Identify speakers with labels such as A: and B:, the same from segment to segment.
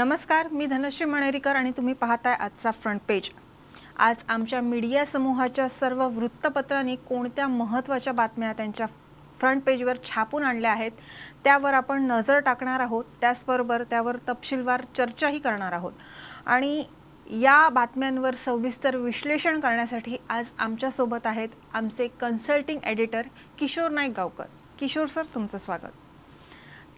A: नमस्कार मी धनश्री मणेरीकर आणि तुम्ही पाहताय आजचा फ्रंट पेज आज आमच्या मीडिया समूहाच्या सर्व वृत्तपत्रांनी कोणत्या महत्त्वाच्या बातम्या त्यांच्या फ्रंट पेजवर छापून आणल्या आहेत त्यावर आपण नजर टाकणार आहोत. त्याचबरोबर त्यावर तपशीलवार चर्चाही करणार आहोत. आणि या बातम्यांवर सविस्तर विश्लेषण करण्यासाठी आज आमच्यासोबत आहेत आमचे consulting editor Kishor Naik Gaonkar Kishor sir तुमचं स्वागत.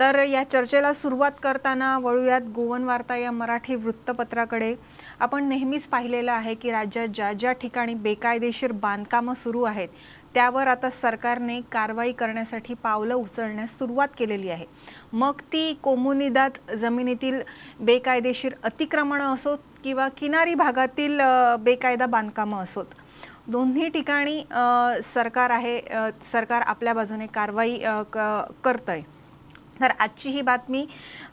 A: तर या चर्चेला सुरुवात करताना वळूयात गोवन वार्ता या मराठी वृत्तपत्राकडे. आपण नेहमीच पाहिलेलं आहे की राज्यात ज्या ज्या ठिकाणी बेकायदेशीर बांधकामं सुरू आहेत त्यावर आता सरकारने कारवाई करण्यासाठी पावलं उचलण्यास सुरुवात केलेली आहे. मग ती कोमुनिदात जमिनीतील बेकायदेशीर अतिक्रमणं असोत किंवा किनारी भागातील बेकायदा बांधकामं असोत. दोन्ही ठिकाणी सरकार आहे सरकार आपल्या बाजूने कारवाई क करतं आहे तर आजची ही बातमी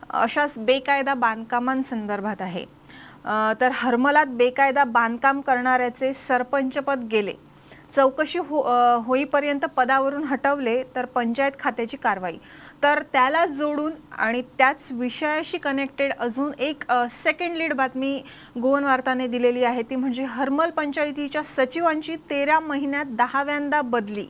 A: अशाच बेकायदा बांधकामांसंदर्भात आहे. तर हरमलात बेकायदा बांधकाम करणाऱ्याचे सरपंचपद गेले. चौकशी हो होईपर्यंत पदावरून हटवले तर पंचायत खात्याची कारवाई. तर त्याला जोडून आणि त्याच विषयाशी कनेक्टेड अजून एक सेकंड लीड बातमी गोवन वार्ताने दिलेली आहे. ती म्हणजे हरमल पंचायतीच्या सचिवांची तेरा महिन्यात दहाव्यांदा बदली.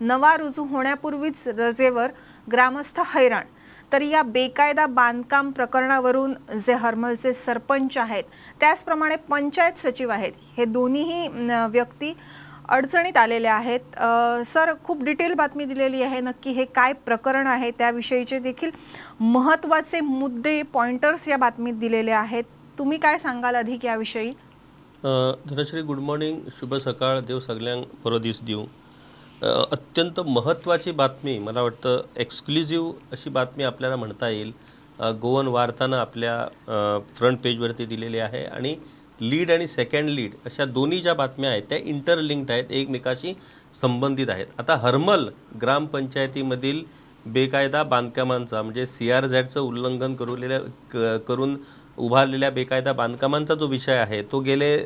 A: नवा रुजू होण्यापूर्वीच रजेवर ग्रामस्थ हैराण. तर या बेकायदा बांधकाम प्रकरणावरून जे हरमलचे सरपंच आहेत त्याचप्रमाणे पंचायत सचिव आहेत हे दोन्हीही व्यक्ती अडचणीत आलेल्या आहेत. सर खूप डिटेल बातमी दिलेली आहे नक्की हे काय प्रकरण आहे त्याविषयीचे देखील महत्त्वाचे मुद्दे पॉइंटर्स या बातमीत दिलेले आहेत. तुम्ही काय सांगाल अधिक याविषयी?
B: धनश्री गुड मॉर्निंग शुभ सकाळ देव सगळ्यांक बरो दीस दिवं अत्यंत महत्त्वाची बातमी मला वाटतं एक्सक्लुझिव्ह अशी बातमी आपल्याला म्हणता येईल. गोवन वार्तानं आपल्या फ्रंट पेजवरती दिलेली आहे आणि लीड आणि सेकंड लीड अशा दोन्ही ज्या बातम्या आहेत त्या इंटरलिंक्ड आहेत एकमेकाशी संबंधित आहेत. आता हरमल ग्रामपंचायतीमधील बेकायदा बांधकामांचा म्हणजे सी आर झॅडचं उल्लंघन करूलेल्या क करून उभारलेल्या बेकायदा बांधकामांचा जो विषय आहे तो गेले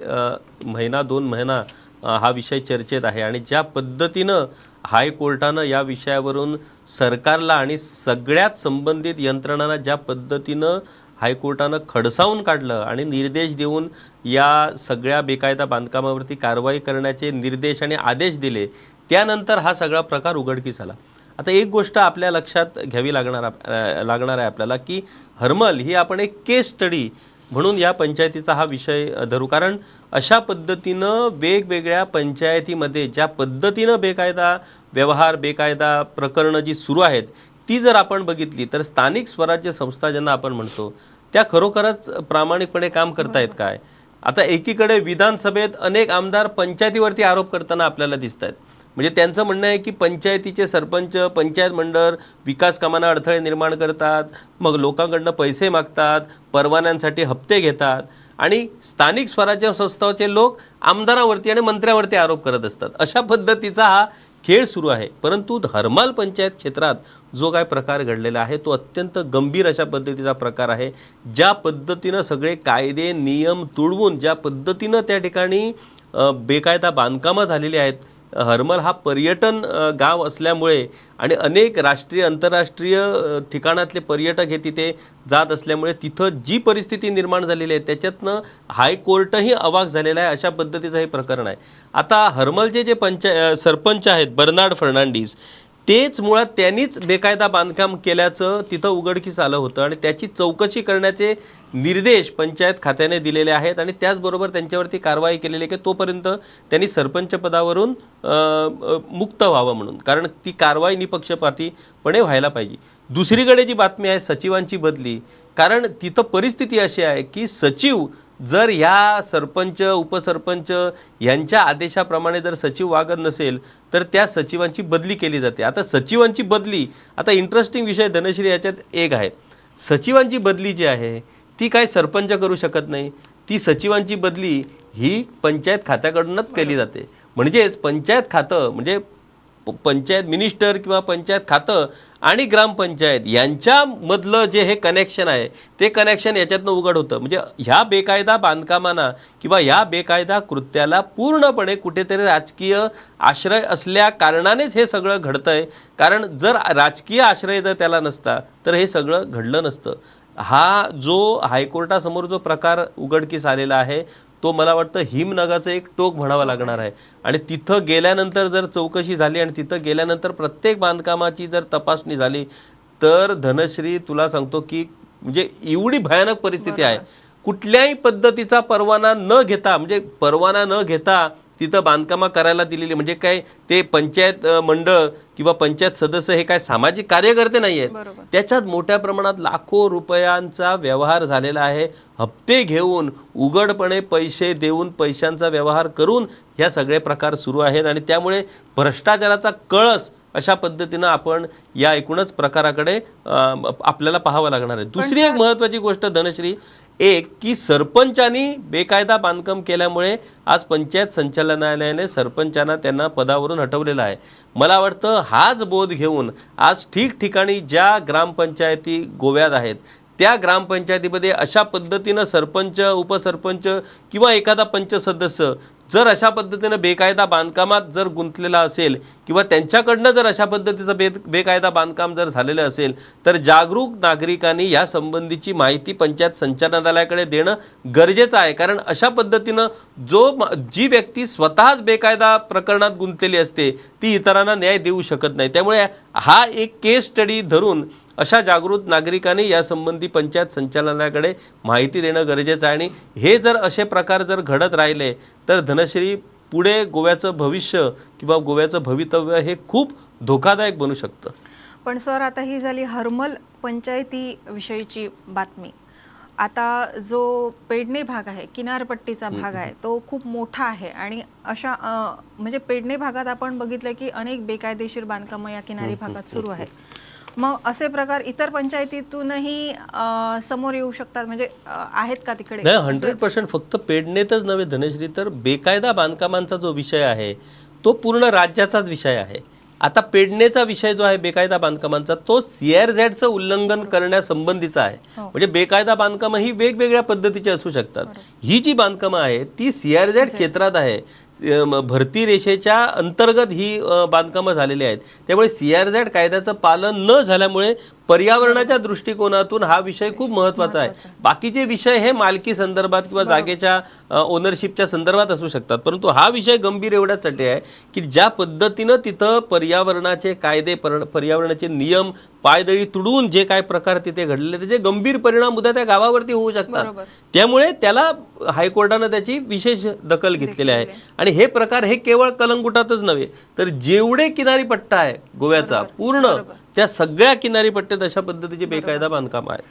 B: महिना दोन महिना हा विषय चर्चेत आहे. आणि ज्या पद्धतीनं हायकोर्टानं या विषयावरून सरकारला आणि सगळ्यात संबंधित यंत्रणांना ज्या पद्धतीनं हायकोर्टानं खडसावून काढलं आणि निर्देश देऊन या सगळ्या बेकायदा बांधकामावरती कारवाई करण्याचे निर्देश आणि आदेश दिले त्यानंतर हा सगळा प्रकार उघडकीस आला. आता एक गोष्ट आपल्या लक्षात घ्यावी लागणार लागणार आहे आपल्याला की हरमल ही आपण एक केस स्टडी म्हणून या पंचायतीचा हा विषय धरू. कारण अशा पद्धतीनं वेगवेगळ्या पंचायतीमध्ये ज्या पद्धतीनं बेकायदा व्यवहार बेकायदा प्रकरणं जी सुरू आहेत ती जर आपण बघितली तर स्थानिक स्वराज्य संस्था ज्यांना आपण म्हणतो त्या खरोखरच प्रामाणिकपणे काम करतायत काय? आता एकीकडे विधानसभेत अनेक आमदार पंचायतीवरती आरोप करताना आपल्याला दिसत आहेत म्हणजे त्यांचं म्हणणं आहे की पंचायतीचे सरपंच पंचायत मंडळ विकास कामांना अडथळे निर्माण करतात मग लोकांकडनं पैसे मागतात परवान्यांसाठी हप्ते घेतात आणि स्थानिक स्वराज्य संस्थांचे लोक आमदारावरती आणि मंत्र्यावरती आरोप करत असतात. अशा पद्धतीचा हा खेळ सुरू आहे. परंतु धर्माल पंचायत क्षेत्रात जो काय प्रकार घडलेला आहे तो अत्यंत गंभीर अशा पद्धतीचा प्रकार आहे ज्या पद्धतीनं सगळे कायदे नियम तुडवून ज्या पद्धतीनं त्या ठिकाणी बेकायदा बांधकामं झालेली आहेत हरमल हा पर्यटन गाव असल्यामुळे आणि अनेक राष्ट्रीय आंतरराष्ट्रीय ठिकाणातले पर्यटक हे तिथे जात असल्यामुळे तिथं जी परिस्थिती निर्माण झालेली आहे त्याच्यातनं हायकोर्टही अवाक झालेला आहे अशा पद्धतीचं हे प्रकरण आहे. आता हरमलचे जे पंचाय सरपंच आहेत बर्नार्ड फर्नांडिस तेच मुळात त्यांनीच बेकायदा बांधकाम केल्याचं तिथं उघडकीस आलं होतं आणि त्याची चौकशी करण्याचे निर्देश पंचायत खात्याने दिलेले आहेत आणि त्याचबरोबर त्यांच्यावरती कारवाई केलेली आहे की तोपर्यंत त्यांनी सरपंच पदावरून मुक्त व्हावं म्हणून. कारण ती कारवाई निपक्षपातीपणे व्हायला पाहिजे. दुसरीकडे जी बातमी आहे सचिवांची बदली कारण तिथं परिस्थिती अशी आहे की सचिव जर ह्या सरपंच उपसरपंच यांच्या आदेशाप्रमाणे जर सचिव वागत नसेल तर त्या सचिवांची बदली केली जाते. आता सचिवांची बदली आता इंटरेस्टिंग विषय धनश्री याच्यात एक आहे. सचिवांची बदली जी आहे ती काय सरपंच करू शकत नाही. ती सचिवांची बदली ही पंचायत खात्याकडूनच केली जाते. म्हणजेच पंचायत खातं म्हणजे पंचायत मिनिस्टर किंवा पंचायत खातं आणि ग्रामपंचायत यांच्यामधलं जे हे कनेक्शन आहे ते कनेक्शन याच्यातनं उघड होतं. म्हणजे ह्या बेकायदा बांधकामांना किंवा ह्या बेकायदा कृत्याला पूर्णपणे कुठेतरी राजकीय आश्रय असल्या कारणानेच हे सगळं घडतं आहे कारण जर राजकीय आश्रय जर त्याला नसता तर हे सगळं घडलं नसतं. हा जो हायकोर्टासमोर जो प्रकार उघडकीस आलेला आहे तो मला वाटतं हिमनगाचं एक टोक म्हणावं लागणार आहे. आणि तिथं गेल्यानंतर जर चौकशी झाली आणि तिथं गेल्यानंतर प्रत्येक बांधकामाची जर तपासणी झाली तर धनश्री तुला सांगतो की म्हणजे एवढी भयानक परिस्थिती आहे. कुठल्याही पद्धतीचा परवाना न घेता म्हणजे परवाना न घेता तिथं बांधकामं करायला दिलेली म्हणजे काय ते पंचायत मंडळ किंवा पंचायत सदस्य हे काय सामाजिक कार्यकर्ते नाही आहेत त्याच्यात मोठ्या प्रमाणात लाखो रुपयांचा व्यवहार झालेला आहे. हप्ते घेऊन उघडपणे पैसे देऊन पैशांचा व्यवहार करून ह्या सगळे प्रकार सुरू आहेत आणि त्यामुळे भ्रष्टाचाराचा कळस अशा पद्धतीनं आपण या एकूणच प्रकाराकडे आपल्याला पाहावं लागणार आहे. दुसरी एक महत्त्वाची गोष्ट धनश्री एक की सरपंचांनी बेकायदा बांधकाम केल्यामुळे आज पंचायत संचालनालयाने सरपंचांना त्यांना पदावरून हटवलेलं आहे. मला वाटतं हाच बोध घेऊन आज ठिकठिकाणी ज्या ग्रामपंचायती गोव्यात आहेत त्या ग्रामपंचायतीमध्ये अशा पद्धतीनं सरपंच उपसरपंच किंवा एखादा पंच सदस्य जर अशा पद्धतीनं बेकायदा बांधकामात जर गुंतलेला असेल किंवा त्यांच्याकडनं जर अशा पद्धतीचं बे बेकायदा बांधकाम जर झालेलं असेल तर जागरूक नागरिकांनी या संबंधीची माहिती पंचायत संचालनालयाकडे देणं गरजेचं आहे. कारण अशा पद्धतीनं जो म- जी व्यक्ती स्वतःच बेकायदा प्रकरणात गुंतलेली असते ती इतरांना न्याय देऊ शकत नाही. त्यामुळे हा एक केस स्टडी धरून अशा जागृत नागरिकांनी यासंबंधी पंचायत संचालनाकडे माहिती देणं गरजेचं आहे. आणि हे जर असे प्रकार जर घडत राहिले तर धन धनश्री पुढे गोव्याचं भविष्य किंवा गोव्याचं भवितव्य हे खूप धोकादायक बनू शकतं.
A: पण सर आता ही झाली हरमल पंचायती विषयीची बातमी. आता जो पेडणे भाग आहे किनारपट्टीचा भाग आहे तो खूप मोठा आहे आणि अशा म्हणजे पेडणे भागात आपण बघितलं की अनेक बेकायदेशीर बांधकामं या किनारी भागात सुरू आहेत. मग असे प्रकार इतर पंचायतीतूनही समोर येऊ शकतात? म्हणजे आहेत का तिकडे?
B: नाही हंड्रेड पर्सेंट फक्त पेडणेतच नव्हे धनश्री तर बेकायदा बांधकामांचा जो विषय आहे तो पूर्ण राज्याचाच विषय आहे. आता पेडणेचा विषय जो आहे बेकायदा बांधकामांचा तो सी आर झेडचं उल्लंघन करण्यासंबंधीचा आहे. म्हणजे बेकायदा बांधकामं ही वेगवेगळ्या पद्धतीची असू शकतात. ही जी बांधकामं आहे ती सी आर झेड. क्षेत्रात आहे. भरती रेषेच्या अंतर्गत ही बांधकामं झालेली आहेत. त्यामुळे सी आर झेड कायद्याचं पालन न झाल्यामुळे पर्यावरणाच्या दृष्टिकोनातून हा विषय खूप महत्त्वाचा आहे. बाकीचे विषय हे मालकी संदर्भात किंवा जागेच्या ओनरशिपच्या संदर्भात असू शकतात. परंतु हा विषय गंभीर एवढ्यासाठी आहे की ज्या पद्धतीनं तिथं पर्यावरणाचे कायदे पर पर्यावरणाचे नियम पायदळी तुडवून जे काय प्रकार तिथे घडलेले त्याचे गंभीर परिणाम उद्या त्या गावावरती होऊ शकतात. त्यामुळे त्याला हायकोर्टानं त्याची विशेष दखल घेतलेली आहे. आणि हे प्रकार हे केवळ कलंकुटातच नव्हे तर जेवढे किनारी पट्टा आहे गोव्याचा पूर्ण त्या सगळ्या किनारी पट्ट्यात अशा पद्धतीचे बेकायदा बांधकाम आहेत.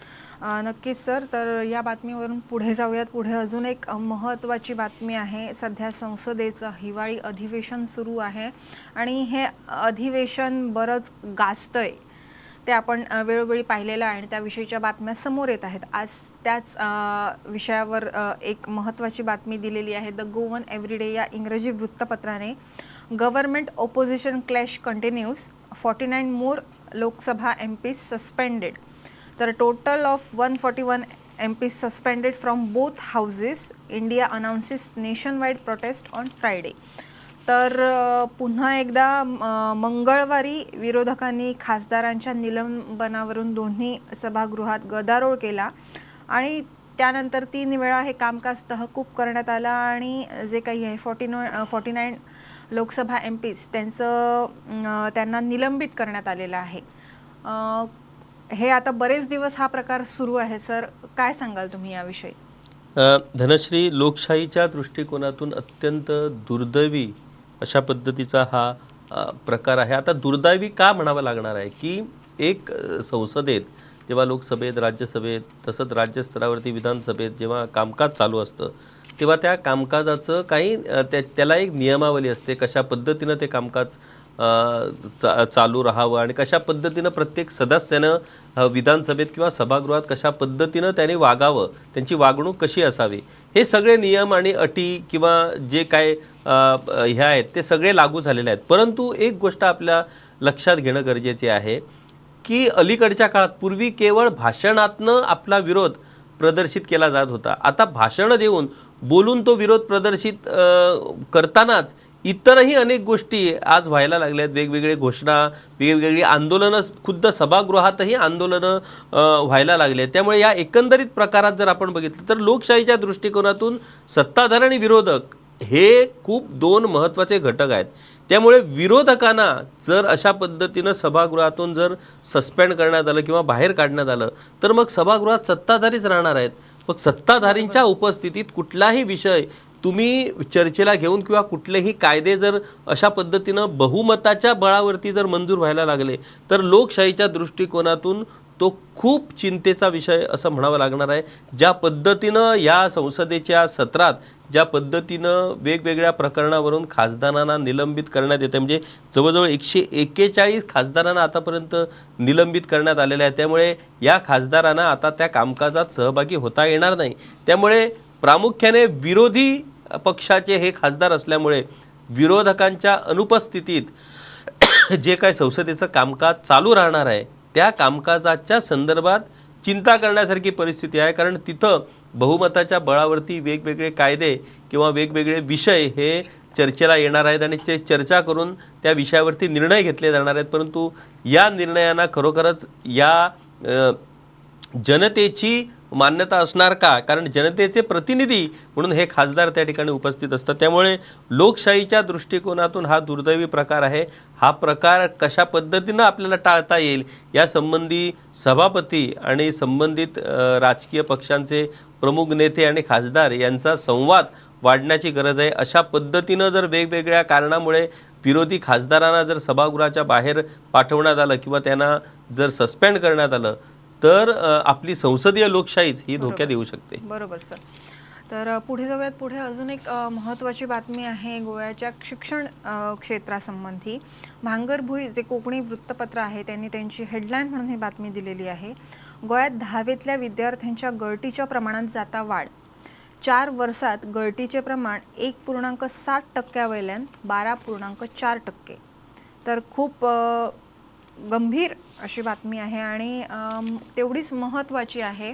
A: नक्कीच सर. तर या बातमीवरून पुढे जाऊयात. पुढे अजून एक महत्त्वाची बातमी आहे. सध्या संसदेचं हिवाळी अधिवेशन सुरू आहे. आणि हे अधिवेशन बरंच गाजतंय. ते आपण वेळोवेळी पाहिलेलं आहे आणि त्याविषयीच्या बातम्या समोर येत आहेत. आज त्याच विषयावर एक महत्त्वाची बातमी दिलेली आहे. द गोवन एव्हरीडे या इंग्रजी वृत्तपत्राने government opposition clash continues forty nine more Lok Sabha M P suspended. तर total of one forty one M P suspended from both houses India announces nation wide protest on Friday. तर पुन्हा एकदा मंगळवारी विरोधकांनी खासदारांच्या निलंबनावरून दोन्ही सभागृहात गदारोळ केला आणि त्यानंतर तीन वेळा हे कामकाज तहकूब करण्यात आलं आणि जे काही आहे forty no forty nine Lok Sabha M Ps त्यांचं त्यांना निलंबित करण्यात आलेलं आहे. हे आता बरेच दिवस हा प्रकार सुरू आहे सर. काय सांगाल तुम्ही याविषयी?
B: धनश्री लोकशाहीच्या दृष्टिकोनातून अत्यंत दुर्दैवी अशा पद्धतीचा हा प्रकार आहे. आता दुर्दैवी का म्हणावं लागणार आहे की एक संसदेत जेव्हा लोकसभेत राज्यसभेत तसंच राज्यस्तरावरती विधानसभेत जेव्हा कामकाज चालू असतं तेव्हा त्या कामकाजाचं काही त्या त्याला एक नियमावली असते कशा पद्धतीनं ते कामकाज चा चालू राहावं आणि कशा पद्धतीनं प्रत्येक सदस्यानं विधानसभेत किंवा सभागृहात कशा पद्धतीनं त्याने वागावं त्यांची वागणूक कशी असावी हे सगळे नियम आणि अटी किंवा जे काय ह्या आहेत ते सगळे लागू झालेले आहेत. परंतु एक गोष्ट आपल्या लक्षात घेणं गरजेचे आहे की अलीकडच्या काळात पूर्वी केवळ भाषणातनं आपला विरोध प्रदर्शित केला जात होता. आता भाषणं देऊन बोलून तो विरोध प्रदर्शित करतानाच इतरही अनेक गोष्टी आज व्हायला लागल्या आहेत. वेगवेगळे घोषणा वेगवेगळी आंदोलनं खुद्द सभागृहातही आंदोलनं व्हायला लागले आहेत. त्यामुळे या एकंदरीत प्रकारात जर आपण बघितलं तर लोकशाहीच्या दृष्टिकोनातून सत्ताधार आणि विरोधक हे खूप दोन महत्त्वाचे घटक आहेत. त्यामुळे विरोधकांना जर अशा पद्धतीनं सभागृहातून जर सस्पेंड करण्यात आलं किंवा बाहेर काढण्यात आलं तर मग सभागृहात सत्ताधारीच राहणार आहेत. मग सत्ताधारींच्या उपस्थितीत कुठलाही विषय तुम्ही चर्चेला घेऊन किंवा कुठलेही कायदे जर अशा पद्धतीनं बहुमताच्या बळावरती जर मंजूर व्हायला लागले तर लोकशाहीच्या दृष्टिकोनातून तो खूप चिंतेचा विषय असं म्हणावं लागणार आहे. ज्या पद्धतीनं या संसदेच्या सत्रात ज्या पद्धतीनं वेगवेगळ्या प्रकरणावरून खासदारांना निलंबित करण्यात येते म्हणजे जवळजवळ एकशे एक्केचाळीस खासदारांना आतापर्यंत निलंबित करण्यात आलेलं आहे त्यामुळे या खासदारांना आता त्या कामकाजात सहभागी होता येणार नाही. त्यामुळे प्रामुख्याने विरोधी पक्षाचे हे खासदार असल्यामुळे विरोधकांच्या अनुपस्थितीत जे काय संसदेचं कामकाज चालू राहणार आहे त्या कामकाजाच्या संदर्भात चिंता करण्यासारखी परिस्थिती आहे कारण तिथं बहुमताच्या बळावरती वेगवेगळे कायदे किंवा वेगवेगळे विषय हे चर्चेला येणार आहेत आणि ते चर्चा करून त्या विषयावरती निर्णय घेतले जाणार आहेत. परंतु या निर्णयांना खरोखरच या जनतेची मान्यता असणार का? कारण जनतेचे प्रतिनिधी म्हणून हे खासदार त्या ठिकाणी उपस्थित असतात. त्यामुळे लोकशाहीच्या दृष्टिकोनातून हा दुर्दैवी प्रकार आहे. हा प्रकार कशा पद्धतीनं आपल्याला टाळता येईल? यासंबंधी सभापती आणि संबंधित राजकीय पक्षांचे प्रमुख नेते आणि खासदार यांचा संवाद वाढण्याची गरज आहे. अशा पद्धतीनं जर वेगवेगळ्या कारणामुळे विरोधी खासदारांना जर सभागृहाच्या बाहेर पाठवण्यात आलं किंवा त्यांना जर सस्पेंड करण्यात आलं तर आपली संसदीय लोकशाहीच ही धोक्यात येऊ शकते.
A: बरोबर सर. तर पुढे जाऊयात. पुढे अजून एक महत्त्वाची बातमी आहे गोव्याच्या शिक्षण क्षेत्रासंबंधी. भांगरभुई जे कोकणी वृत्तपत्र आहे त्यांनी त्यांची हेडलाईन म्हणून ही बातमी दिलेली आहे. गोव्यात दहावीतल्या विद्यार्थ्यांच्या गळतीच्या प्रमाणात जाता वाढ. चार वर्षात गळतीचे प्रमाण एक पूर्णांक सात टक्क्यावयल्यान बारा पूर्णांक चार टक्के. तर खूप गंभीर अशी बातमी आहे आणि तेवढीच महत्त्वाची आहे.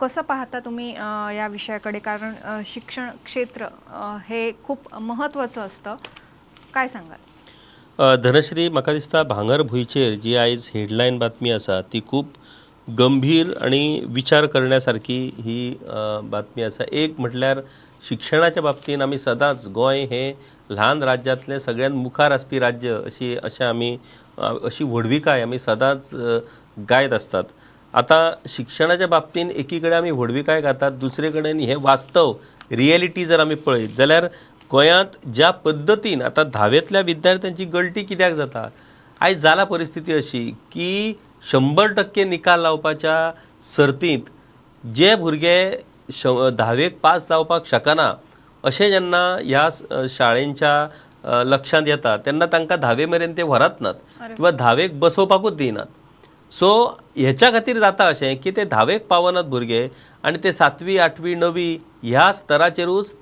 A: कसं पाहता तुम्ही या विषयाकडे? कारण शिक्षण क्षेत्र हे खूप महत्त्वाचं असतं. काय सांगाल?
B: धनश्री म्हाका दिसता भांगर भुंयचेर जी आयज हेडलायन बातमी आसा ती खूब गंभीर आणि विचार करण्यासारखी ही बातमी आसा एक म्हटल्यार शिक्षणाच्या बाबतीन आमी सदांच गोंय हे ल्हान राज्यांतलें सगळ्यात मुखार आसपी राज्य अशी अशें आमी अशी व्हडविकाय आमी सदांच गायत असतात. आता शिक्षणाच्या बाबतीन एकीकडे आमी व्हडविकाय गातात दुसरे कडेन हे वास्तव रियलिटी जर आमी पळयत जाल्यार गोंयांत ज्या पद्दतीन आता धावेंतल्या विद्यार्थ्यांची गळटी कित्याक जाता? आयज जाला परिस्थिती अशी की शंबर टक्के निकाल लावपाच्या सर्तींत जे भुरगे श धावेक पास जावपाक शकना अशें जेन्ना ह्या शाळेंच्या लक्षांत येता तेन्ना तांकां धावे मेरेन ते व्हरत नात किंवा धावेक बसोवपाकूच दिनात. सो हेच्या खातीर जाता अशें की ते धावेक पावनात भुरगे आनी ते सातवी आठवी णवी ह्या स्तराचेरूच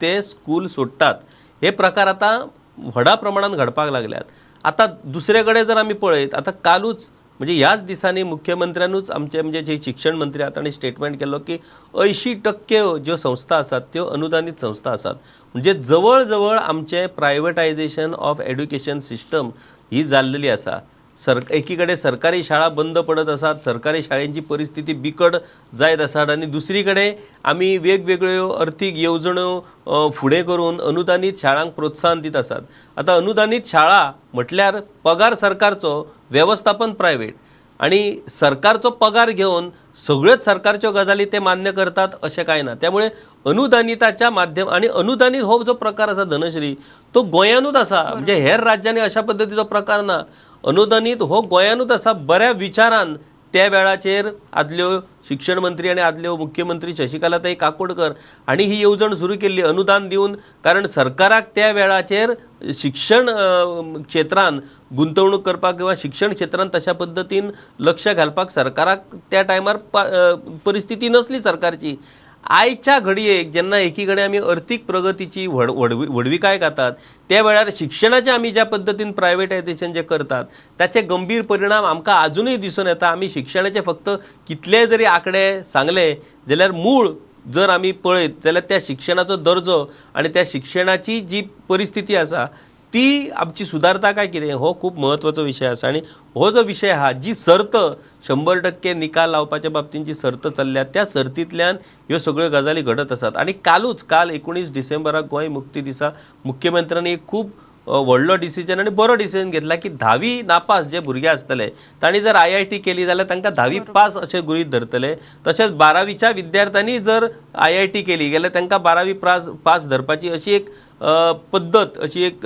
B: ते स्कूल सोडटात हे प्रकार आतां व्हडा प्रमाणात घडपाक लागल्यात. आतां दुसरे कडेन जर आमी पळयत आतां कालूच म्हणजे ह्याच दिसांनी मुख्यमंत्र्यानूच आमचे म्हणजे जे शिक्षण मंत्री आहात ताणें स्टेटमेंट केलो की अंयशीं टक्के ज्यो संस्था आसात त्यो अनुदानीत संस्था आसात म्हणजे जवळ जवळ आमचें प्रायवेटायजेशन ऑफ एड्युकेशन सिस्टम ही जाल्लेली आसा सर एकीकडे सरकारी शाळा बंद पडत आसात सरकारी शाळेंची परिस्थिती बिकट जायत आसात आनी दुसरीकडे आमी वेगवेगळ्यो अर्थीक येवजण्यो फुडें करून अनुदानीत शाळांक प्रोत्साहन दीत आसात आतां अनुदानीत शाळा म्हटल्यार पगार सरकारचो वेवस्थापन प्रायवेट आणि सरकारचो पगार घेवन सगळ्योच सरकारच्यो गजाली ते मान्य करतात अशें कांय ना त्यामुळे अनुदानिताच्या माध्यम आणि अनुदानीत हो जो प्रकार आसा धनश्री तो गोंयानूच आसा म्हणजे हेर राज्यांनी अशा पद्दतीचो प्रकार ना अनुदानीत हो गोंयानूच आसा बऱ्या विचारान त्या वेळाचेर आदल्यो शिक्षण मंत्री आणि आदल्यो मुख्यमंत्री शशिकलाताई काकोडकर आणि ही येवजण सुरू केल्ली अनुदान दिवन कारण सरकाराक त्या वेळाचेर शिक्षण क्षेत्रान गुंतवणूक करपाक किंवा शिक्षण क्षेत्रांत तशा पद्दतीन लक्ष घालपाक सरकाराक त्या टायमार परिस्थिती नसली सरकारची. आयच्या घडयेक जेन्ना एकीकडे आमी अर्थीक प्रगतीची व्हड व्हडवी व्हडविकाय घातात त्या वेळार शिक्षणाचें आमी ज्या पद्दतीन प्रायवेटायजेशन जे करतात ताचे गंभीर परिणाम आमकां आजुनूय दिसून येता आमी शिक्षणाचे फक्त कितलेय जरी आंकडे सांगले जाल्यार मूळ जर आमी पळयत जाल्यार त्या शिक्षणाचो दर्जो आनी त्या शिक्षणाची जी परिस्थिती आसा ती आमची सुदारता काय कितें हो खूब म्हत्वाचो विशय आसा आनी हो जो विशय आहा जी सर्त शंबर टक्के निकाल लावपाच्या बाबतींत जी सर्त चल्ल्या त्या सर्तींतल्यान ह्यो सगळ्यो गजाली घडत आसात आनी कालूच काल एकुणीस डिसेंबराक गोंय मुक्ती दिसा मुख्यमंत्र्यांनी एक खूब व्हडलो डिसिजन आनी बरो डिसिजन घेतला की धावी नापास जे भुरगे आसतले तांणी जर आय आय टी केली जाल्यार तांकां धावी पास अशें गृहीत धरतले. तशेंच बारावीच्या विद्यार्थ्यांनी जर आय आय टी केली जाल्यार तांकां बारावी प्रास पास धरपाची अशी एक पद्दत अशी एक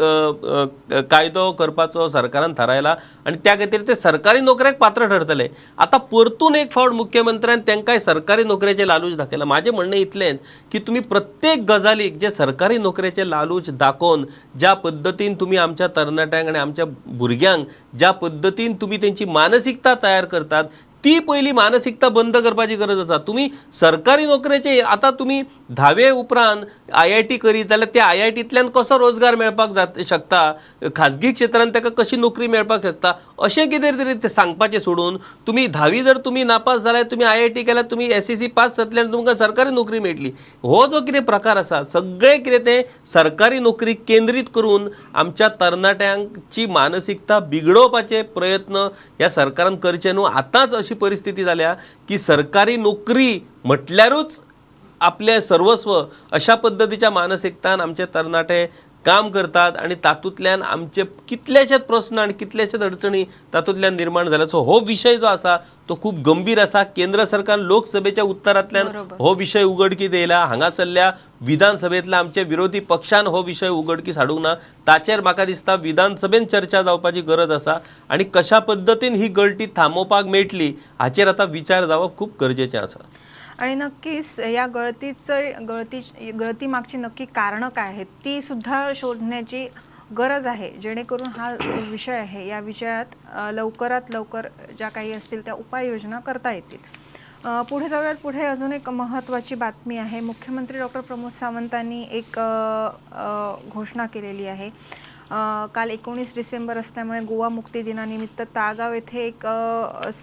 B: कायदो करपाचो सरकारान थारायला आनी त्या खातीर ते सरकारी नोकऱ्याक पात्र ठरतले. आतां परतून एक फावट मुख्यमंत्र्यान तेंकांय सरकारी नोकरेचे लालूच दाखयला. म्हाजें म्हणणें इतलेंच की तुमी प्रत्येक गजालीक जे सरकारी नोकरेचे लालूच दाखोवन ज्या पद्दतीन तुमी आमच्या तरणाट्यांक आनी आमच्या भुरग्यांक ज्या पद्दतीन तुमी तेंची मानसिकता तयार करतात ती पहिली मानसिकता बंद करपाची गरज आसा तुमी सरकारी नोकरेचे आतां तुमी धावे उपरांत आय आय टी करीत जाल्यार त्या आय आय टींतल्यान कसो रोजगार मेळपाक जात शकता? खाजगी क्षेत्रांत ताका कशी नोकरी मेळपाक शकता? अशें कितें तरी सांगपाचें सोडून तुमी धावी जर तुमी नापास जाल्यार तुमी आय आय टी केल्यार तुमी एस सी सी पास जातल्यान तुमकां सरकारी नोकरी मेळटली. हो जो कितें प्रकार आसा सगळें कितें तें सरकारी नोकरी केंद्रीत करून आमच्या तरणाट्यांची मानसिकता बिगडोवपाचे प्रयत्न ह्या सरकारान करचे न्हू आतांच अशी परिस्थिती जाल्या की सरकारी नोकरी म्हटल्यारूच आपले सर्वस्व अशा पद्दतीच्या मानसिकतान आमचे तरणाटे काम करतात आणि तातूंतल्यान आमचे कितलेशेच प्रस्न आनी कितलेशेच अडचणी तातूंतल्यान निर्माण जाल्याचो हो विशय जो आसा तो खूब गंभीर आसा केंद्र सरकार लोकसभेच्या उत्तरांतल्यान. हो विशय उघडकीत येयला. हांगासरल्या विधानसभेंतल्या आमच्या विरोधी पक्षान हो विशय उघडकीस हाडूंक ना. ताचेर म्हाका दिसता विधानसभेन चर्चा जावपाची गरज आसा आनी कशा पद्दतीन ही गळटी थांबोवपाक मेळटली हाचेर आतां विचार जावप खूब गरजेचें आसा.
A: आणि नक्कीच या गळतीचं गळती गळती मागची नक्की कारणं काय आहेत ती सुद्धा शोधण्याची गरज आहे जेणेकरून हा जो विषय आहे या विषयात लवकरात लवकर ज्या काही असतील त्या उपाययोजना करता येतील. पुढे जाऊयात. पुढे अजून एक महत्त्वाची बातमी आहे. मुख्यमंत्री डॉक्टर प्रमोद सावंतांनी एक घोषणा केलेली आहे. काल एकोणीस डिसेंबर असल्यामुळे गोवा मुक्ती दिनानिमित्त ताळगाव येथे एक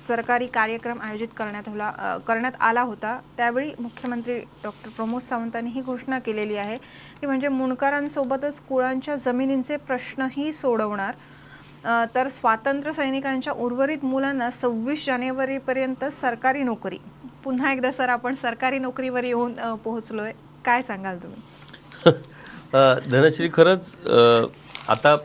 A: सरकारी कार्यक्रम आयोजित करण्यात होला करण्यात आला होता. त्यावेळी मुख्यमंत्री डॉक्टर प्रमोद सावंतांनी ही घोषणा केलेली आहे की म्हणजे मुणकरांसोबतच कुळांच्या जमिनींचे प्रश्नही सोडवणार. तर स्वातंत्र्य सैनिकांच्या उर्वरित मुलांना सव्वीस जानेवारीपर्यंत सरकारी नोकरी. पुन्हा एकदा सर आपण सरकारी नोकरीवर येऊन पोहोचलो पोहोचलोय. काय सांगाल तुम्ही?
B: धनश्री खरंच आता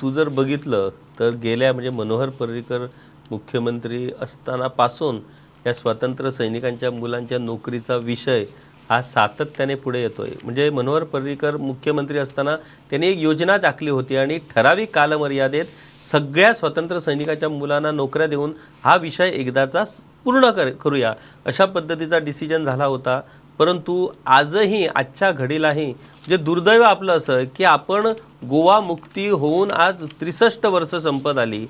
B: तू जर बघितलं तर गेल्या म्हणजे मनोहर पर्रिकर मुख्यमंत्री असतानापासून या स्वातंत्र्य सैनिकांच्या मुलांच्या नोकरीचा विषय हा सातत्याने पुढे येतो आहे म्हणजे मनोहर पर्रीकर मुख्यमंत्री असताना त्यांनी एक योजना आखली होती आणि ठराविक कालमर्यादेत सगळ्या स्वातंत्र्य सैनिकाच्या मुलांना नोकऱ्या देऊन हा विषय एकदाचा पूर्ण कर करूया. अशा पद्धतीचा डिसिजन झाला होता. परंतु आजही आजच्या घडीलाही म्हणजे दुर्दैव आपलं असं की आपण गोवा मुक्ती होऊन आज त्रिसष्ट वर्ष संपत आली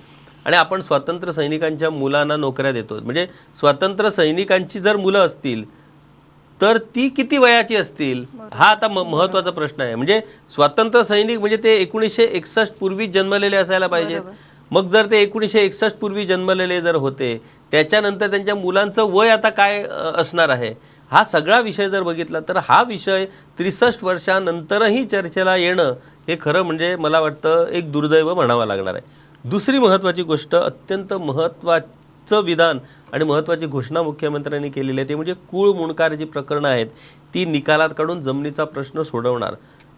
B: आणि आपण स्वातंत्र्य सैनिकांच्या मुलांना नोकऱ्या देतो म्हणजे स्वातंत्र्य सैनिकांची जर मुलं असतील तर ती किती वयाची असतील? हा आता म महत्त्वाचा प्रश्न आहे. म्हणजे स्वातंत्र्य सैनिक म्हणजे ते एकोणीसशे एकसष्ट पूर्वी जन्मलेले असायला पाहिजेत मग जर ते एकोणीसशे एकसष्ट पूर्वी जन्मलेले जर होते त्याच्यानंतर त्यांच्या मुलांचं वय आता काय असणार आहे? हा सगळा विषय जर बघितला तर हा विषय त्रिसष्ट वर्षानंतरही चर्चेला येणं हे खरं म्हणजे मला वाटतं एक दुर्दैव म्हणावं लागणार आहे. दुसरी महत्त्वाची गोष्ट अत्यंत महत्त्वाचं विधान आणि महत्त्वाची घोषणा मुख्यमंत्र्यांनी केलेली आहे ते म्हणजे कुळ मुणकार जी प्रकरणं आहेत ती निकालात काढून जमिनीचा प्रश्न सोडवणार.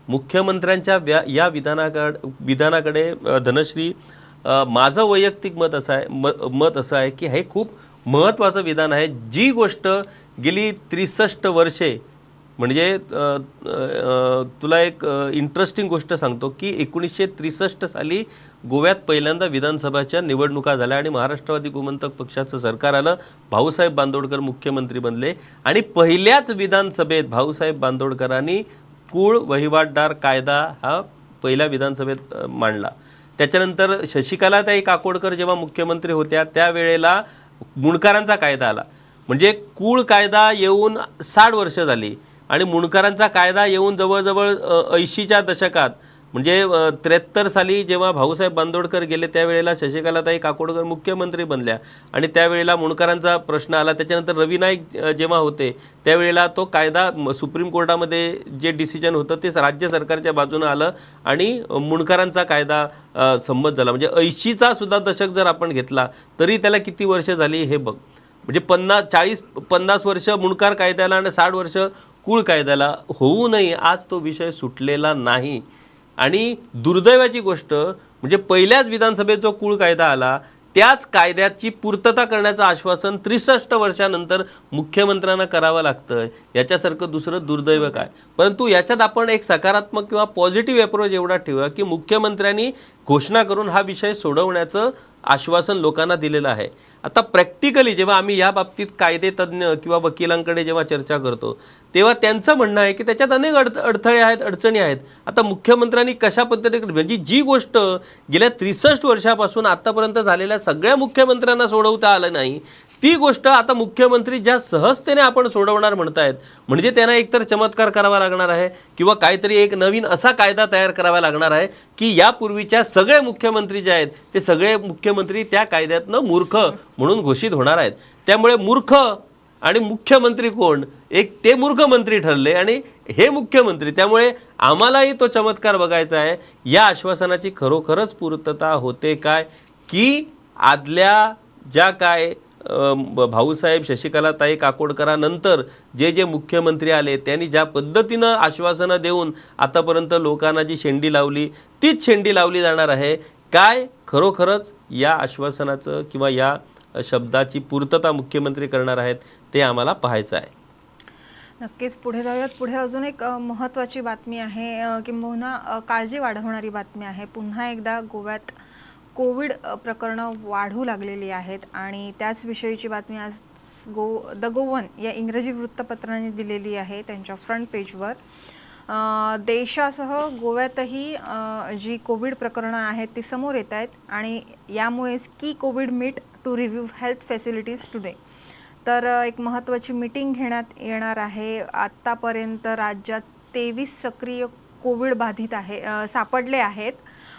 B: मुख्यमंत्र्यांच्या व्या या विधानाकड विधानाकडे धनश्री माझं वैयक्तिक मत असं आहे म मत असं आहे की हे खूप महत्त्वाचं विधान आहे जी गोष्ट गेली त्रिसष्ट वर्षे म्हणजे तुला एक इंटरेस्टिंग गोष्ट सांगतो की एकोणीसशे त्रिसष्ट साली गोव्यात पहिल्यांदा विधानसभाच्या निवडणुका झाल्या आणि महाराष्ट्रवादी गोमंतक पक्षाचं सरकार आलं. भाऊसाहेब बांदोडकर मुख्यमंत्री बनले. आणि पहिल्याच विधानसभेत भाऊसाहेब बांदोडकरांनी कुळ वहिवाटदार कायदा हा पहिल्या विधानसभेत मांडला. त्याच्यानंतर शशिकलाताई काकोडकर जेव्हा मुख्यमंत्री होत्या त्यावेळेला गुणकारांचा कायदा आला. म्हणजे कुळ कायदा येऊन साठ वर्ष झाली आणि मुणकरांचा कायदा येऊन जवळजवळ ऐंशीच्या दशकात म्हणजे त्र्याहत्तर साली जेव्हा भाऊसाहेब बांदोडकर गेले त्यावेळेला शशिकलाताई काकोडकर मुख्यमंत्री बनल्या आणि त्यावेळेला मुणकरांचा प्रश्न आला. त्याच्यानंतर रवी नाईक जेव्हा होते त्यावेळेला तो कायदा म, सुप्रीम कोर्टामध्ये जे डिसिजन होतं ते राज्य सरकारच्या बाजूनं आलं आणि अ, मुणकरांचा कायदा संमत झाला. म्हणजे ऐंशीचा सुद्धा दशक जर आपण घेतला तरी त्याला किती वर्ष झाली हे बघ. म्हणजे पन्नास चाळीस पन्नास वर्ष मुणकार कायद्याला आणि साठ वर्ष कुळ कायद्याला होऊ नये आज तो विषय सुटलेला नाही. आणि दुर्दैवाची गोष्ट म्हणजे पहिल्याच विधानसभेत जो कुळ कायदा आला त्याच कायद्याची पूर्तता करण्याचं आश्वासन त्रिसष्ट वर्षानंतर मुख्यमंत्र्यांना करावं लागतं याच्यासारखं दुसरं दुर्दैव काय? परंतु याच्यात आपण एक सकारात्मक किंवा पॉझिटिव्ह अप्रोच एवढा ठेवूया की मुख्यमंत्र्यांनी घोषणा करून हा विषय सोडवण्याचं आश्वासन लोकांना दिलेलं आहे. आता प्रॅक्टिकली जेव्हा आम्ही या बाबतीत कायदे तज्ज्ञ किंवा वकिलांकडे जेव्हा चर्चा करतो तेव्हा त्यांचं म्हणणं आहे की त्याच्यात अनेक अड अडथळे आहेत अडचणी आहेत. आता मुख्यमंत्र्यांनी कशा पद्धतीने म्हणजे जी गोष्ट गेल्या त्रिसष्ट वर्षापासून आत्तापर्यंत झालेल्या सगळ्या मुख्यमंत्र्यांना सोडवता आलं नाही ती गोष्ट आता मुख्यमंत्री ज्या सहजतेने आपण सोडवणार म्हणतायत म्हणजे त्यांना एकतर चमत्कार करावा लागणार आहे किंवा काहीतरी एक नवीन असा कायदा तयार करावा लागणार आहे की यापूर्वीच्या सगळे मुख्यमंत्री जे आहेत ते सगळे मुख्यमंत्री त्या कायद्यातनं मूर्ख म्हणून घोषित होणार आहेत. त्यामुळे मूर्ख आणि मुख्यमंत्री कोण? एक ते मूर्ख मंत्री ठरले आणि हे मुख्यमंत्री. त्यामुळे आम्हालाही तो चमत्कार बघायचा आहे. या आश्वासनाची खरोखरच पूर्तता होते काय? की आदल्या ज्या काय भाऊसाहेब शशिकलाताई काकोडकरानंतर जे जे मुख्यमंत्री आले त्यांनी ज्या पद्धतीनं आश्वासनं देऊन आतापर्यंत लोकांना जी शेंडी लावली तीच शेंडी लावली जाणार आहे. काय? खरोखरच या आश्वासनाचं किंवा या शब्दाची पूर्तता मुख्यमंत्री करणार आहेत ते आम्हाला पाहायचं आहे.
A: नक्कीच पुढे जाऊयात. पुढे अजून एक महत्त्वाची बातमी आहे किंबहुना काळजी वाढवणारी बातमी आहे. पुन्हा एकदा गोव्यात कोविड प्रकरणं वाढू लागलेली आहेत आणि त्याच विषयीची बातमी आज गो द गोवन या इंग्रजी वृत्तपत्राने दिलेली आहे त्यांच्या फ्रंट पेजवर देशासह गोव्यातही जी कोविड प्रकरणं आहेत ती समोर येत आहेत आणि यामुळेच की covid meet to review health facilities today तर एक महत्त्वाची मीटिंग घेण्यात येणार आहे. आत्तापर्यंत राज्यात तेवीस सक्रिय कोविड बाधित आहे सापडले आहेत.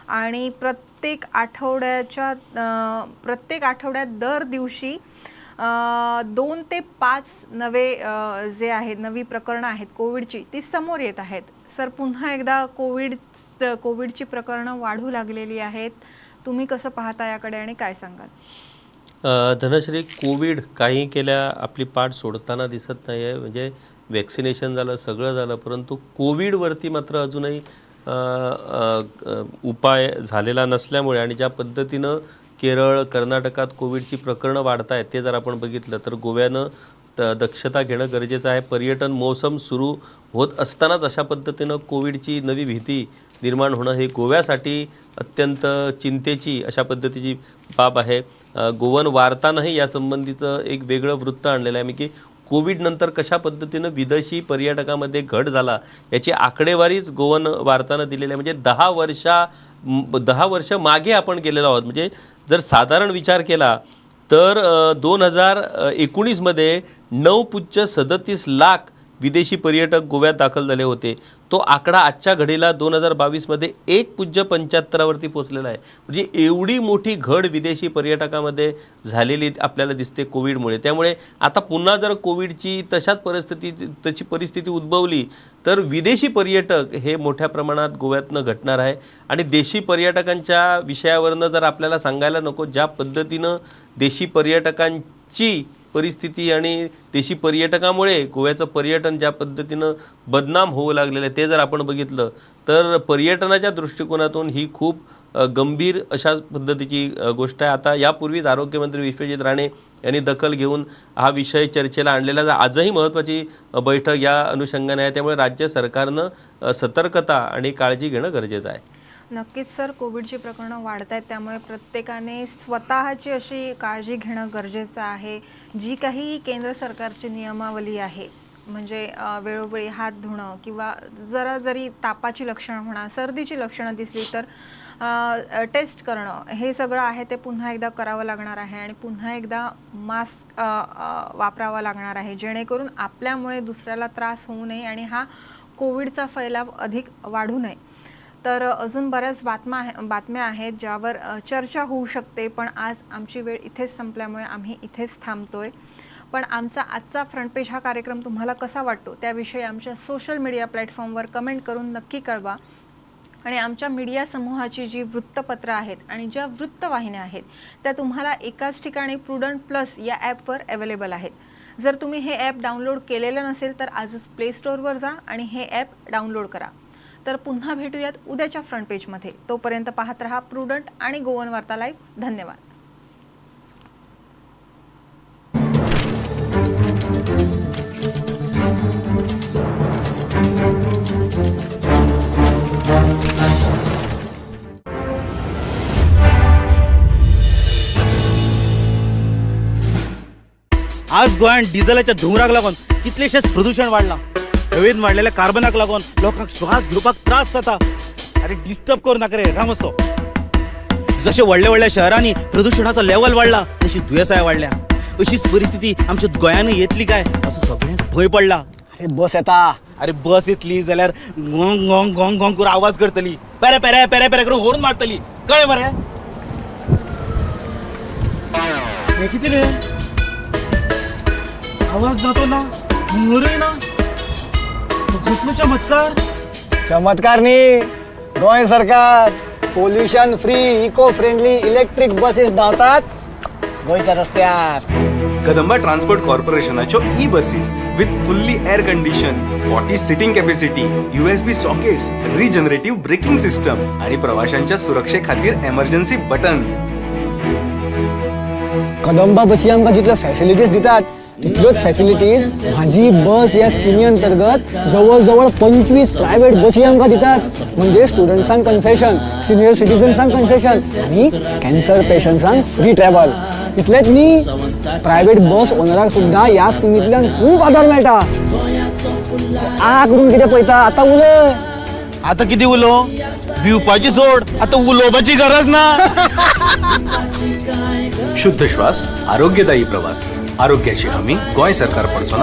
A: आणि प्रत्येक आठवड्याच्या प्रत्येक आठवड्यात दर दिवशी दोन ते पाच नवे जे आहेत नवी प्रकरणं आहेत कोविडची ती समोर येत आहेत. सर पुन्हा एकदा कोविड कोविडची प्रकरणं वाढू लागलेली आहेत. तुम्ही कसं पाहता याकडे आणि काय सांगाल?
B: धनश्री कोविड काही केल्या आपली पाठ सोडताना दिसत नाही आहे म्हणजे वॅक्सिनेशन झालं सगळं झालं परंतु कोविडवरती मात्र अजूनही उपाय झालेला नसल्यामुळे आणि ज्या पद्धतीनं केरळ कर्नाटकात कोविडची प्रकरणं वाढत आहेत ते जर आपण बघितलं तर गोव्यानं त दक्षता घेणं गरजेचं आहे. पर्यटन मोसम सुरू होत असतानाच अशा पद्धतीनं कोविडची नवी भीती निर्माण होणं हे गोव्यासाठी अत्यंत चिंतेची अशा पद्धतीची बाब आहे. गोवन वार्तानंही यासंबंधीचं एक वेगळं वृत्त आणलेलं आहे. मी की कोविडनंतर कशा पद्धतीनं विदेशी पर्यटकामध्ये घट झाला याची आकडेवारीच गोवन वार्तानं दिलेली आहे. म्हणजे दहा वर्षा दहा वर्ष मागे आपण गेलेलो आहोत. म्हणजे जर साधारण विचार केला तर दोन हजार एकोणीसमध्ये नऊ पुच्च सदतीस लाख विदेशी पर्यटक गोव्यात दाखल झाले होते. तो आकडा आजच्या घडीला दोन हजार बावीसमध्ये एक पूज्य पंच्याहत्तरावरती पोचलेला आहे. म्हणजे एवढी मोठी घड विदेशी पर्यटकामध्ये झालेली आपल्याला दिसते कोविडमुळे. त्यामुळे आता पुन्हा जर कोविडची तशाच परिस्थिती तशी परिस्थिती उद्भवली तर विदेशी पर्यटक हे मोठ्या प्रमाणात गोव्यातनं घटणार आहे. आणि देशी पर्यटकांच्या विषयावरनं जर आपल्याला सांगायला नको ज्या पद्धतीनं देशी पर्यटकांची परिस्थिती आणि देशी पर्यटकामुळे गोव्याचं पर्यटन ज्या पद्धतीनं बदनाम होऊ लागलेलं आहे ते जर आपण बघितलं तर पर्यटनाच्या दृष्टिकोनातून ही खूप गंभीर अशा पद्धतीची गोष्ट आहे. आता यापूर्वीच आरोग्यमंत्री विश्वजित राणे यांनी दखल घेऊन हा विषय चर्चेला आणलेला आजही महत्त्वाची बैठक या अनुषंगाने आहे. त्यामुळे राज्य सरकारनं सतर्कता आणि काळजी घेणं गरजेचं आहे.
A: नक्कीच सर कोविडची प्रकरणं वाढत आहेत त्यामुळे प्रत्येकाने स्वतःची अशी काळजी घेणं गरजेचं आहे. जी काही केंद्र सरकारची नियमावली आहे म्हणजे वेळोवेळी हात धुणं किंवा जरा जरी तापाची लक्षणं म्हणा सर्दीची लक्षणं दिसली तर टेस्ट करणं हे सगळं आहे ते पुन्हा एकदा करावं लागणार आहे आणि पुन्हा एकदा मास्क वापरावा लागणार आहे. जेणेकरून आपल्यामुळे दुसऱ्याला त्रास होऊ नये आणि हा कोविडचा फैलाव अधिक वाढू नये. तर अजून बऱ्याच बातम्या आहे बातम्या आहेत ज्यावर चर्चा होऊ शकते पण आज आमची वेळ इथेच संपल्यामुळे आम्ही इथेच थांबतोय. पण आमचा आजचा फ्रंट पेज हा कार्यक्रम तुम्हाला कसा वाटतो त्याविषयी आमच्या सोशल मीडिया प्लॅटफॉर्मवर कमेंट करून नक्की कळवा. आणि आमच्या मीडिया समूहाची जी वृत्तपत्र आहेत आणि ज्या वृत्तवाहिन्या आहेत त्या तुम्हाला एकाच ठिकाणी प्रुडंट प्लस या ॲपवर अवेलेबल आहेत. जर तुम्ही हे ॲप डाउनलोड केलेलं नसेल तर आजच प्ले स्टोअरवर जा आणि हे ॲप डाउनलोड करा. तर पुन्हा भेटूयात उद्याच्या फ्रंट पेजमध्ये तोपर्यंत पाहत रहा प्रुडंट आणि गोवन वार्ता लाईव्ह धन्यवाद.
C: आज गोंयात डिझेलाच्या धुमराक लागून कितलेशेच प्रदूषण वाढला. हवेन वाडलेल्या कार्बनाक लागून लोकांक श्वास घेवपाक त्रास जाता. आरे डिस्टर्ब करू नाका रे राम असो जशे व्हडल्या व्हडल्या शहरांनी प्रदूषणाचो लेवल वाडला तशी दुयेंसाय वाडल्या अशीच परिस्थिती आमच्या गोंयानूय येतली काय? असो सगळ्यांक भंय पडला.
D: अरे बस येता
C: अरे बस येतली जाल्यार गोंग गोंग गोंग गोंग करून आवाज करतली. पेरे पेरे पेरे पेरे करून होरून मारतली. कळ्ळें मरे हे कितें रे? आवाज जातो ना हुंवरय ना. कसलो चमत्कार
D: चमत्कार न्ही गोंय सरकार pollution free eco friendly electric buses धांवतात. गोंयच्या रस्त्यार
E: Kadamba transport कॉर्पोरेशनाच्यो E buses with fully air condition forty seating capacity USB sockets regenerative braking system आणि प्रवाशांच्या सुरक्षे खातीर एमर्जन्सी बटन
D: कदंबा बसी आमकां जितल्यो फॅसिलिटीज दितात तितल्योच फॅसिलिटीज माझी बस या स्किमी अंतर्गत जवळ जवळ पंचवीस प्रायव्हेट बसी आमकां दितात म्हणजे स्टुडंट्सांक कन्सेशन सिनियर सिटीजन्सांक कन्सेशन आणि कॅन्सर पेशंट्सांक फ्री ट्रॅव्हल इतलेच न्ही प्रायव्हेट बस ओनराक सुद्धा ह्या स्किमींतल्यान खूप आदार मेळटा आ करून कितें पळयता आतां उलय
C: आता किती उलो? भिवपाची सोड. आता उलोवपाची गरज ना.
E: शुद्ध श्वास आरोग्यदायी प्रवास. आरोग्याची हमी गोंय सरकार पडचो ना